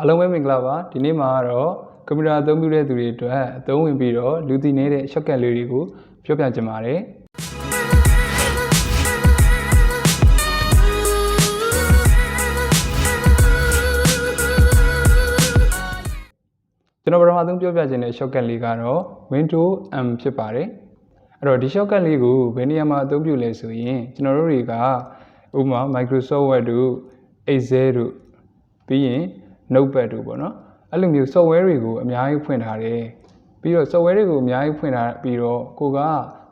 အားလုံးပဲမင်္ဂလာပါဒီနေ့မှာကတော့ကွန်ပျူတာအသုံးပြုတဲ့သူတွေအတွက်အသုံးဝင်ပြီးတော့လူသိနေတဲ့ shortcut လေးတွေကိုပြောပြချင်ပါတယ်ကျွန်တော်ပထမဆုံးပြောပြချင်တဲ့ shortcut လေးကတော့ Windows M ဖြစ်ပါတယ်အဲ့တော့ဒီ shortcut လေးကိုဘယ်နေရာမှာအသုံးပြုလဲဆိုရင်ကျွန်တော်တို့တွေကဥပမာ Microsoft Word တို့ Excel တို့ပြီးရင် Notepad တို့ပေါ့နော်အဲ့လိုမျိုး software တွေကိုအများကြီးဖွင့်ထားတယ်ပြီးတော့ software တွေကိုအများကြီးဖွင့်ထားပြီးတော့ကိုက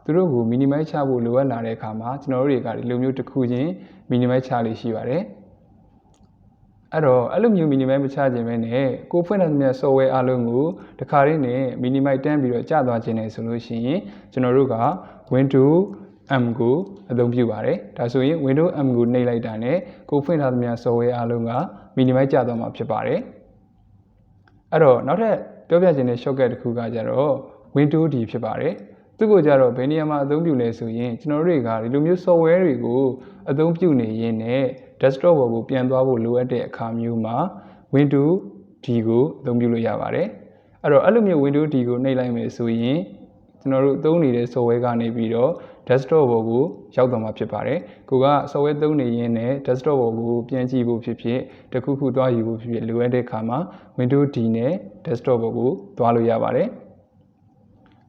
သူတို့ကို minimize ချဖို့လိုအပ်လာတဲ့အခါမှာကျွန်တော်တို့တွေကဒီလိုမျိုးတစ်ခုချင်း minimize ချလေးရှိပါတယ်အဲ့တော့အဲ့လိုမျိုး minimize မချခြင်းပဲနဲ့ကိုဖွင့်တဲ့မြတ် software အလုံးကိုတခါရင်းနဲ့ minimize တန်းပြီးတော့ကျသွားခြင်းနဲ့ဆိုလို့ရှိရင်ကျွန်တော်တို့က Windows M ကိုအသုံးပြုပါတယ်ဒါဆိုရင် Windows M ကိုနှိပ်လိုက်တာနဲ့ကိုဖွင့်ထားတဲ့မြတ် software အလုံးက minimize ကျသွားမှာဖြစ်ပါတယ်အဲ့တော့နောက်ထပ်ပြောပြချင်တဲ့ shortcut တစ်ခုကကြတော့ Windows D ဖြစ်ပါတယ်သူ့ကိုကြတော့ဘယ်နေရာမှာအသုံးပြုလဲဆိုရင်ကျွန်တော်တို့တွေကဒီလိုမျိုး software တွေကိုအသုံးပြုနေရင်းနဲ့ desktop ပေါ်ကိုပြန်သွားဖို့လိုအပ်တဲ့အခါမျိုးမှာ Windows D ကိုအသုံးပြုလို့ရပါတယ်အဲ့တော့အဲ့လိုမျိုး Windows D ကိုနှိပ်လိုက်မယ်ဆိုရင်ကျွန်တော်တို့သုံးနေတဲ့ software ကနေပြီးတော့ desktop ပေါ်ကိုရောက်သွားမှာဖြစ်ပါတယ်ကိုက software သုံးနေရင်းနဲ့ desktop ပေါ်ကိုပြန်ကြည့်ဖို့ဖြစ်ဖြစ်တခုခုသွားယူဖို့ဖြစ်ဖြစ်လိုအပ်တဲ့အခါမှာ Windows D နဲ့ desktop ပေါ်ကိုသွားလို့ရပါတယ်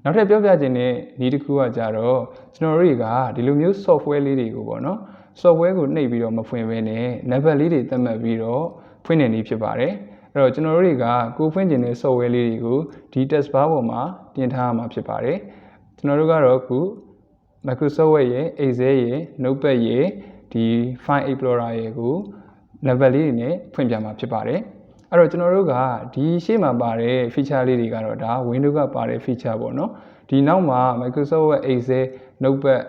နောက်ထပ်ပြောပြခြင်းတဲ့ဤတစ်ခုကကြတော့ကျွန်တော်တို့တွေကဒီလိုမျိုး software လေးတွေကိုပေါ့နော် software ကိုနှိပ်ပြီးတော့မဖွင့်ဘဲနဲ့ level လေးတွေသတ်မှတ်ပြီးတော့ဖွင့်နေနည်းဖြစ်ပါတယ်အဲ့တော့ကျွန်တော်တို့တွေကကိုဖွင့်ခြင်းတဲ့ software လေးတွေကိုဒီ test bar ပေါ်မှာတင်ထားရမှာဖြစ်ပါတယ်ကျွန်တော်တို့ကတော့အခု Microsoft Word ရဲ့ Excel ရဲ့ Notepad ရဲ့ဒီ File Explorer ရဲ့ကို level လေးတွေနဲ့ဖွင့်ပြမှာဖြစ်ပါတယ်အဲ့တော့ကျွန်တော်တို့ကဒီရှေ့မှာပါတဲ့ feature လေးတွေကတော့ဒါ Windows ကပါတဲ့ feature ပေါ့နော်ဒီနောက်မှာ Microsoft Word Excel Notepad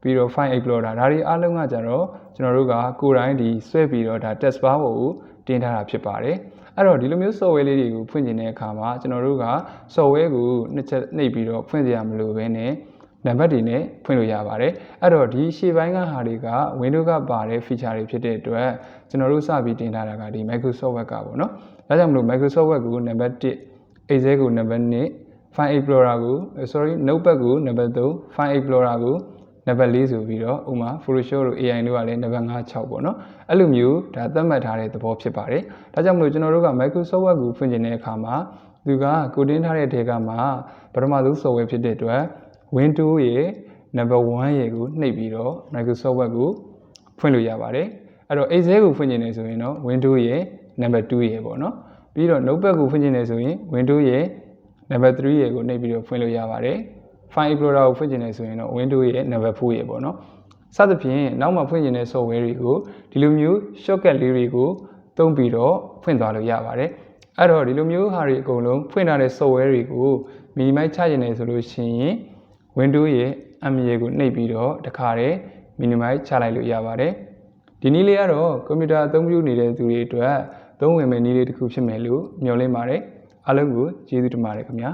ပြီးတော့ File Explorer ဒါတွေအားလုံးကကြတော့ကျွန်တော်တို့ကကိုယ်တိုင်ဒီဆွဲပြီးတော့ဒါ test bar ပေါ်ကိုတင်ထားတာဖြစ်ပါတယ်အဲ့တော့ဒီလိုမျိုး software လေးတွေကိုဖွင့်ကျင်တဲ့အခါမှာကျွန်တော်တို့က software ကိုနှစ်ချက်နှိပ်ပြီးတော့ဖွင့်စရာမလိုဘဲနဲ့ နံပါတ်တွေနဲ့ဖွင့်လို့ရပါတယ်အဲ့တော့ဒီရှေ့ပိုင်းကဟာတွေက Windows ကပါတဲ့ feature တွေဖြစ်တဲ့အတွက်ကျွန်တော်တို့စပြီးတင်ထားတာကဒီ Microsoft Word ကပေါ့နော်ဒါကြောင့်မလို့ Microsoft Word ကိုနံပါတ်1 Excel ကိုနံပါတ်2 File Explorer ကို sorry Notepad ကိုနံပါတ်3 File Explorer ကိုနံပါတ်4ဆိုပြီးတော့ဥမာ Photoshop တို့ AI တို့ကလည်းနံပါတ်5 6ပေါ့နော်အဲ့လိုမျိုးဒါသတ်မှတ်ထားတဲ့သဘောဖြစ်ပါတယ်ဒါကြောင့်မလို့ကျွန်တော်တို့က Microsoft Word ကိုဖွင့်ကျင်တဲ့အခါမှာသူကကိုတင်ထားတဲ့ဒေတာမှာပထမဆုံး software ဖြစ်တဲ့အတွက် Windows ရဲ့ number 1ရဲ့ကိုနှိပ်ပြီးတော့ Microsoft Word ကိုဖွင့်လို့ရပါတယ်အဲ့တော့ Excel ကိုဖွင့်ကျင်နေဆိုရင်တော့ Windows ရဲ့ number 2ရဲ့ပေါ့နော်ပြီးတော့ Notepad ကိုဖွင့်ကျင်နေဆိုရင် Windows ရဲ့ number 3ရဲ့ကိုနှိပ်ပြီးတော့ဖွင့်လို့ရပါတယ် File Explorer ကိုဖွင့်ကျင်နေဆိုရင်တော့ Windows ရဲ့ number 4ရဲ့ပေါ့နော်စသဖြင့်နောက်မှဖွင့်ကျင်တဲ့ software တွေကိုဒီလိုမျိုး shortcut လေးတွေကိုသုံးပြီးတော့ဖွင့်သွားလို့ရပါတယ်အဲ့တော့ဒီလိုမျိုးဟာတွေအကုန်လုံးဖွင့်ထားတဲ့ software တွေကို minimize ချကျင်နေဆိုလို့ရှိရင် Windows ရဲ့ M ရေကိုနှိပ်ပြီးတော့တခါတည်း minimize ချလိုက်လို့ရပါတယ်ဒီနည်းလေးကတော့ကွန်ပျူတာအသုံးပြုနေတဲ့သူတွေအတွက်သုံးဝင်မဲ့နည်းလေးတစ်ခုဖြစ်မယ်လို့မျှော်လင့်ပါတယ်အားလုံးကိုကျေးဇူးတင်ပါတယ်ခင်ဗျာ